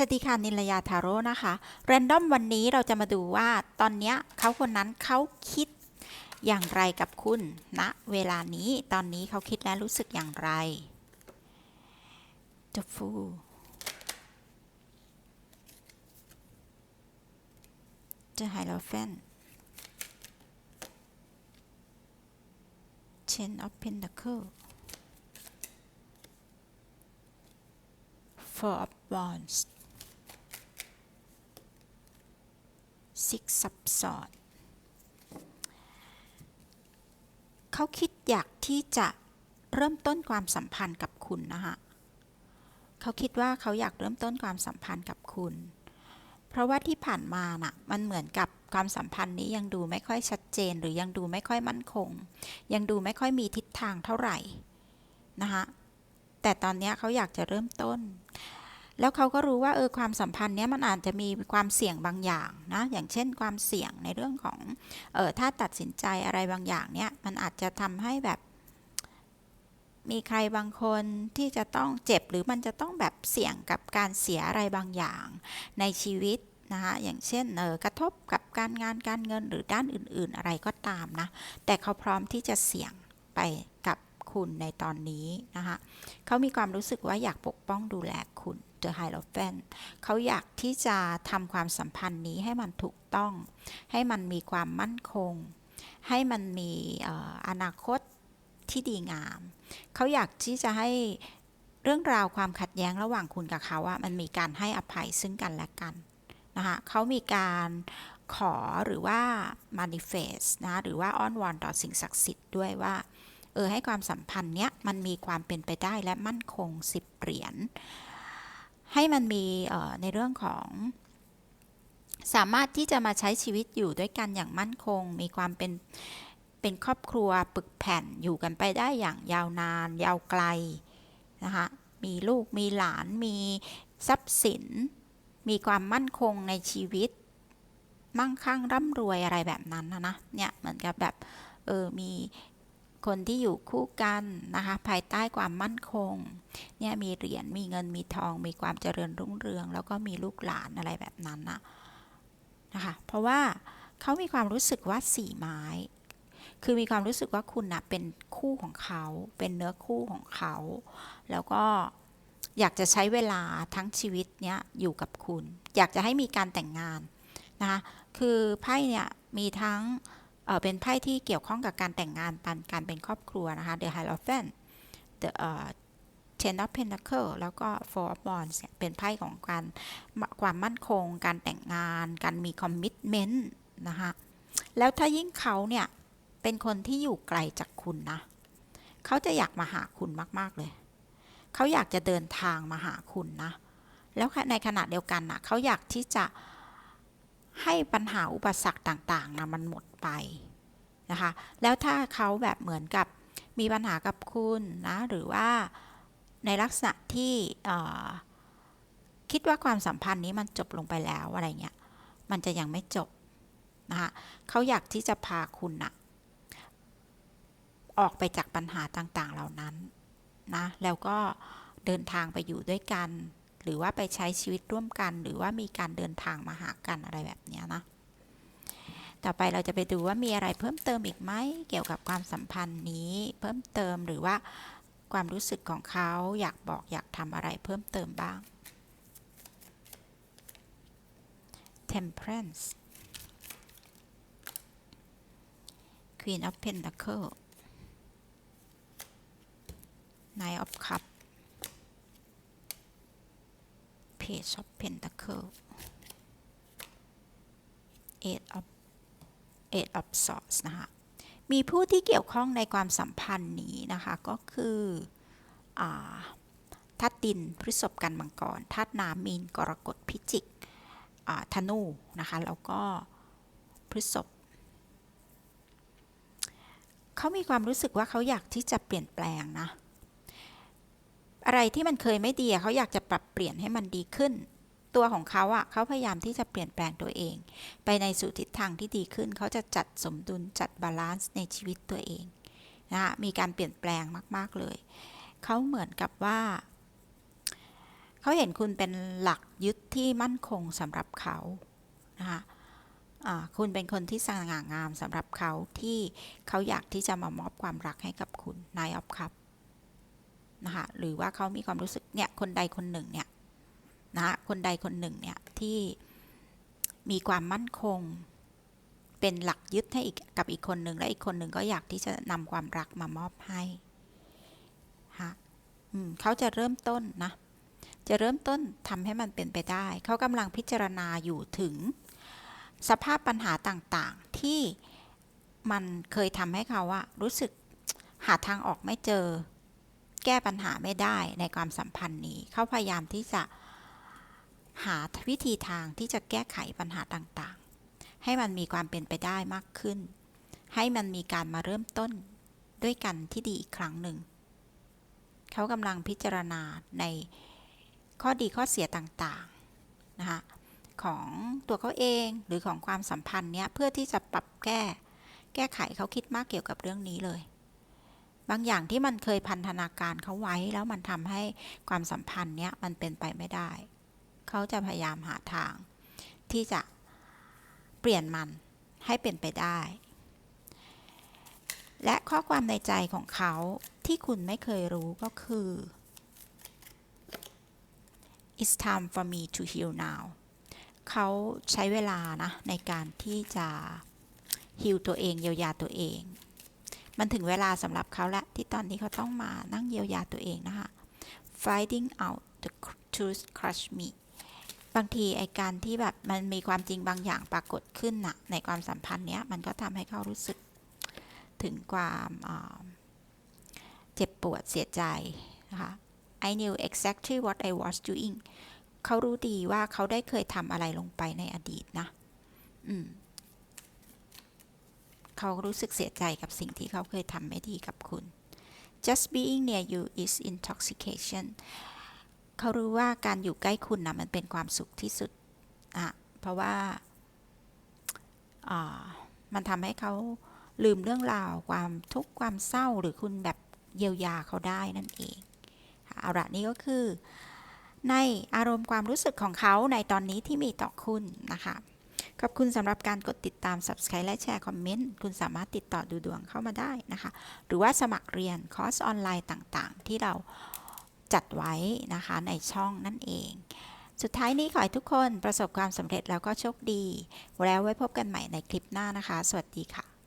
สวัสดีค่ะนิลยาทาโร่นะคะแรนดอมวันนี้เราจะมาดูว่าตอนนี้เขาคนนั้นเขาคิดอย่างไรกับคุณณนะเวลานี้ตอนนี้เขาคิดและรู้สึกอย่างไร The Fool The Hierophant Ten of Pentacles Four of Wands Six of Swords เขาคิดอยากที่จะเริ่มต้นความสัมพันธ์กับคุณนะคะเขาคิดว่าเขาอยากเริ่มต้นความสัมพันธ์กับคุณ เพราะว่าที่ผ่านมาน่ะมันเหมือนกับความสัมพันธ์นี้ยังดูไม่ค่อยชัดเจน หรือยังดูไม่ค่อยมั่นคง ยังดูไม่ค่อยมีทิศทางเท่าไหร่นะคะแต่ตอนนี้เขาอยากจะเริ่มต้น แล้วเขาก็รู้ว่าเออความสัมพันธ์เนี้ยมันอาจจะมีความเสี่ยงบางอย่างนะอย่างเช่นความเสี่ยงในเรื่องของเออถ้าตัดสินใจอะไรบางอย่างเนี้ยมันอาจจะทำให้แบบ มีใครบางคนที่จะต้องเจ็บหรือมันจะต้องแบบเสี่ยงกับการเสียอะไรบางอย่างในชีวิตนะคะอย่างเช่นเออกระทบกับการงานการเงินหรือด้านอื่น ๆ อะไรก็ตามนะแต่เขาพร้อมที่จะเสี่ยงไปกับ คุณในตอนนี้นะคะเขามีความรู้สึกว่าอยากปกป้องดูแลคุณ The Hierophant เขาอยากที่จะทำความสัมพันธ์นี้ให้มันถูกต้อง ให้มันมีความมั่นคง ให้มันมีอนาคตที่ดีงาม เขาอยากที่จะให้เรื่องราวความขัดแย้งระหว่างคุณกับเขาอะมันมีการให้อภัยซึ่งกันและกันนะคะเขามีการขอหรือว่า manifest นะหรือว่าอ้อนวอนต่อสิ่งศักดิ์สิทธิ์ด้วยว่า ออให้ความสัมพันธ์เนี้ยมันมีความเป็นไปได้และมั่นคงสิบเหรียญ ให้มันมีเออในเรื่องของ สามารถที่จะมาใช้ชีวิตอยู่ด้วยกันอย่างมั่นคง มีความเป็นเป็นครอบครัวปึกแผ่นอยู่กันไปได้อย่างยาวนาน ยาวไกลนะคะมีลูกมีหลานมีทรัพย์สิน มีความมั่นคงในชีวิต มั่งคั่งร่ำรวยอะไรแบบนั้นนะนะเนี่ยเหมือนกับแบบเออมี คนที่อยู่คู่กันนะคะภายใต้ความมั่นคงเนี่ยมีเหรียญมีเงินมีทอง มีความเจริญรุ่งเรือง แล้วก็มีลูกหลานอะไรแบบนั้นนะนะคะเพราะว่าเขามีความรู้สึกว่าสี่ไม้ คือมีความรู้สึกว่าคุณนะเป็นคู่ของเขาเป็นเนื้อคู่ของเขา แล้วก็อยากจะใช้เวลาทั้งชีวิตเนี้ยอยู่กับคุณ อยากจะให้มีการแต่งงานนะคะคือไพ่เนี่ยมีทั้ง เป็นไพ่ที่เกี่ยวข้องกับการแต่งงานปันการเป็นครอบครัวนะคะ The Hierophant The เอ่อ Ten of Pentacles แล้วก็ Four of Wands เป็นไพ่ของการความมั่นคง การแต่งงาน การมีคอมมิ t เมนต์นะคะแล้วถ้ายิ่งเขาเนี่ย เป็นคนที่อยู่ไกลจากคุณนะ เขาจะอยากมาหาคุณมาก ๆ เลย เขาอยากจะเดินทางมาหาคุณนะ แล้วในขณะเดียวกันนะเขาอยากที่จะ ให้ปัญหาอุปสรรคต่างๆนะมันหมดไปนะคะ แล้วถ้าเขาแบบเหมือนกับมีปัญหากับคุณนะหรือว่าในลักษณะที่คิดว่าความสัมพันธ์นี้มันจบลงไปแล้วอะไรเงี้ยมันจะยังไม่จบนะคะเขาอยากที่จะพาคุณนะออกไปจากปัญหาต่างๆเหล่านั้นนะแล้วก็เดินทางไปอยู่ด้วยกัน หรือว่าไปใช้ชีวิตร่วมกัน หรือว่ามีการเดินทางมาหากันอะไรแบบนี้นะต่อไปเราจะไปดูว่ามีอะไรเพิ่มเติมอีกไหมเกี่ยวกับความสัมพันธ์นี้เพิ่มเติมหรือว่าความรู้สึกของเขาอยากบอกอยากทำอะไรเพิ่มเติมบ้าง Temperance Queen of Pentacles Nine of Cups Page of Pentacles Eight of Eight of Swords นะคะมีผู้ที่เกี่ยวข้องในความสัมพันธ์นี้นะคะ ก็คืออาธาตุดินพฤษภกันมังกรธาตุน้ำมีนกรกฎพิจิกธนูนะคะ แล้วก็พฤษภเขามีความรู้สึกว่าเขาอยากที่จะเปลี่ยนแปลงนะ อะไรที่มันเคยไม่ดีเขาอยากจะปรับเปลี่ยนให้มันดีขึ้น ตัวของเขาอะเขาพยายามที่จะเปลี่ยนแปลงตัวเอง ไปในสู่ทิศทางที่ดีขึ้น เขาจะจัดสมดุลจัดบาลานซ์ในชีวิตตัวเองนะมีการเปลี่ยนแปลงมาก ๆ เลย เขาเหมือนกับว่า เขาเห็นคุณเป็นหลักยึดที่มั่นคงสำหรับเขานะคะคุณเป็นคนที่สง่างามสำหรับเขาที่เขาอยากที่จะมามอบความรักให้กับคุณนายออฟครับ นะคะหรือว่าเขามีความรู้สึกเนี่ยคนใดคนหนึ่งเนี่ยนะคะคนใดคนหนึ่งเนี่ยที่มีความมั่นคงเป็นหลักยึดให้อีกกับอีกคนหนึ่งและอีกคนหนึ่งก็อยากที่จะนำความรักมามอบให้ฮะเขาจะเริ่มต้นนะจะเริ่มต้นทำให้มันเป็นไปได้ เขากำลังพิจารณาอยู่ถึง สภาพปัญหาต่างๆ ที่มันเคยทำให้เขาอะรู้สึกหาทางออกไม่เจอ แก้ปัญหาไม่ได้ในความสัมพันธ์นี้ เขาพยายามที่จะหาวิธีทางที่จะแก้ไขปัญหาต่างๆ ให้มันมีความเป็นไปได้มากขึ้น ให้มันมีการมาเริ่มต้นด้วยกันที่ดีอีกครั้งหนึ่ง เขากำลังพิจารณาในข้อดีข้อเสียต่างๆ นะคะของตัวเขาเองหรือของความสัมพันธ์เนี้ยเพื่อที่จะปรับแก้ แก้ไขเขาคิดมากเกี่ยวกับเรื่องนี้เลย บางอย่างที่มันเคยพันธนาการเขาไว้ แล้วมันทำให้ความสัมพันธ์เนี้ยมันเป็นไปไม่ได้ เขาจะพยายามหาทาง ที่จะเปลี่ยนมันให้เป็นไปได้ และข้อความในใจของเขาที่คุณไม่เคยรู้ก็คือ it's time for me to heal now เขาใช้เวลานะในการที่จะฮิวตัวเองเยียวยาตัวเอง มันถึงเวลาสำหรับเขาแล้วที่ตอนนี้เขาต้องมานั่งเยียวยาตัวเองนะคะ fighting out the truth crush me บางทีไอการที่แบบมันมีความจริงบางอย่างปรากฏขึ้นนะในความสัมพันธ์เนี้ยมันก็ทำให้เขารู้สึกถึงความเจ็บปวดเสียใจนะคะ I knew exactly what I was doing เขารู้ดีว่าเขาได้เคยทำอะไรลงไปในอดีตนะ อืม เขารู้สึกเสียใจกับสิ่งที่เขาเคยทำไม่ดีกับคุณ just being near you is intoxication เขารู้ว่าการอยู่ใกล้คุณนะมันเป็นความสุขที่สุดอะเพราะว่ามันทำให้เขาลืมเรื่องราวความทุกข์ความเศร้าหรือคุณแบบเยียวยาเขาได้นั่นเองเอาละนี่ก็คือ ในอารมณ์ความรู้สึกของเขาในตอนนี้ที่มีต่อคุณนะคะ ขอบคุณสำหรับการกดติดตาม Subscribe และแชร์คอมเมนต์ คุณสามารถติดต่อดูดวงเข้ามาได้นะคะ หรือว่าสมัครเรียนคอร์สออนไลน์ต่างๆ ที่เราจัดไว้นะคะในช่องนั่นเอง สุดท้ายนี้ขอให้ทุกคนประสบความสำเร็จแล้วก็โชคดี แล้วไว้พบกันใหม่ในคลิปหน้านะคะ สวัสดีค่ะ